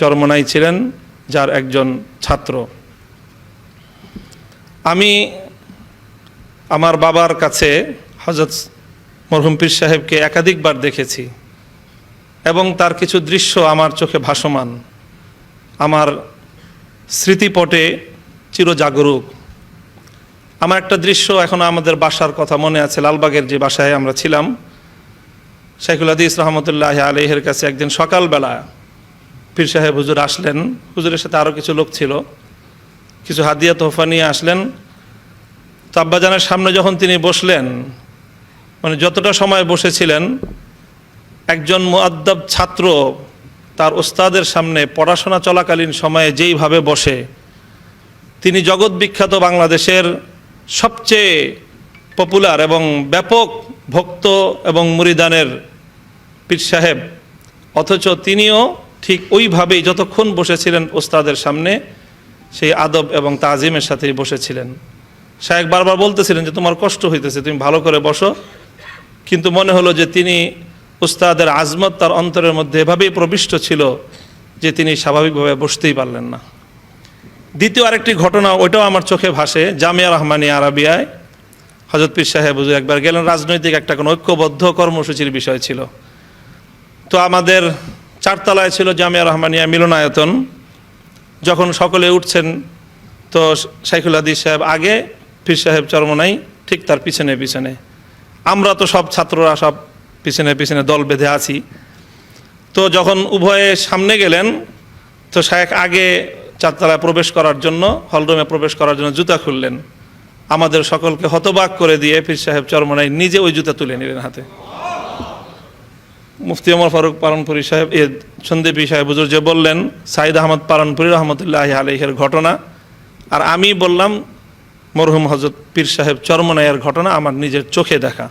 চরমনাই ছিলেন, যার একজন ছাত্র। আমি আমার বাবার কাছে হজরত মরহুম পীর সাহেবকে একাধিকবার দেখেছি এবং তার কিছু দৃশ্য আমার চোখে ভাসমান। আমার স্মৃতিপটে চিরজাগরুক। আমার একটা দৃশ্য এখনও আমাদের বাসার কথা মনে আছে, লালবাগের যে বাসায় আমরা ছিলাম, শাইখুল হাদিস রহমতুল্লাহ আলহের কাছে একদিন সকালবেলা পীর সাহেব হুজুর আসলেন। হুজুরের সাথে আরও কিছু লোক ছিল। কিছু হাদিয়া তোহফা নিয়ে আসলেন। তো আব্বাজানের সামনে যখন তিনি বসলেন মানে যতটা সময় বসেছিলেন, একজন মুআদ্দাব ছাত্র তার ওস্তাদের সামনে পড়াশোনা চলাকালীন সময়ে যেইভাবে বসে, তিনি জগৎ বিখ্যাত বাংলাদেশের সবচেয়ে পপুলার এবং ব্যাপক ভক্ত এবং মুরিদানের পীর সাহেব। অথচ তিনিও ঠিক ওইভাবেই যতক্ষণ বসেছিলেন ওস্তাদের সামনে, সেই আদব এবং তাজিমের সাথেই বসেছিলেন। শাহেক বারবার বলতেছিলেন যে, তোমার কষ্ট হইতেছে, তুমি ভালো করে বসো। কিন্তু মনে হলো যে, তিনি উস্তাদের আজমত তার অন্তরের মধ্যে এভাবেই প্রবিষ্ট ছিল যে, তিনি স্বাভাবিকভাবে বসতেই পারলেন না। দ্বিতীয় আরেকটি ঘটনা, ওইটাও আমার চোখে ভাসে। জামিয়া রহমানী আরাবিয়ায় হজরত পীর সাহেব একবার গেলেন, রাজনৈতিক একটা কোনো ঐক্যবদ্ধ কর্মসূচির বিষয় ছিল। তো আমাদের চারতলায় ছিল জামিয়া রহমানিয়া মিলনায়তন। যখন সকলে উঠছেন, তো শাইখুল হাদিস সাহেব আগে, পীর সাহেব চরমনাই ঠিক তার পিছনে পিছনে। আমরা তো সব ছাত্ররা সব পিছনে পিছনে দল বেঁধে আছি। তো যখন উভয়ে সামনে গেলেন, তো শায়েখ আগে চারতলায় প্রবেশ করার জন্য, হলরুমে প্রবেশ করার জন্য জুতা খুললেন। আমাদের সকলকে হতবাক করে দিয়ে পীর সাহেব চরমনাই নিজে ওই জুতা তুলে নিলেন হাতে। মুফতি ওমর ফারুক পালনপুরি সাহেব, এ সন্দীপী সাহেব হুজুর যে বললেন, সাইদ আহমদ পালনপুরি রহমতুল্লাহ আলহের ঘটনা। আর আমি বললাম, মরহুম হজরত পীর সাহেব চরমনায়ের ঘটনা আমার নিজের চোখে দেখা।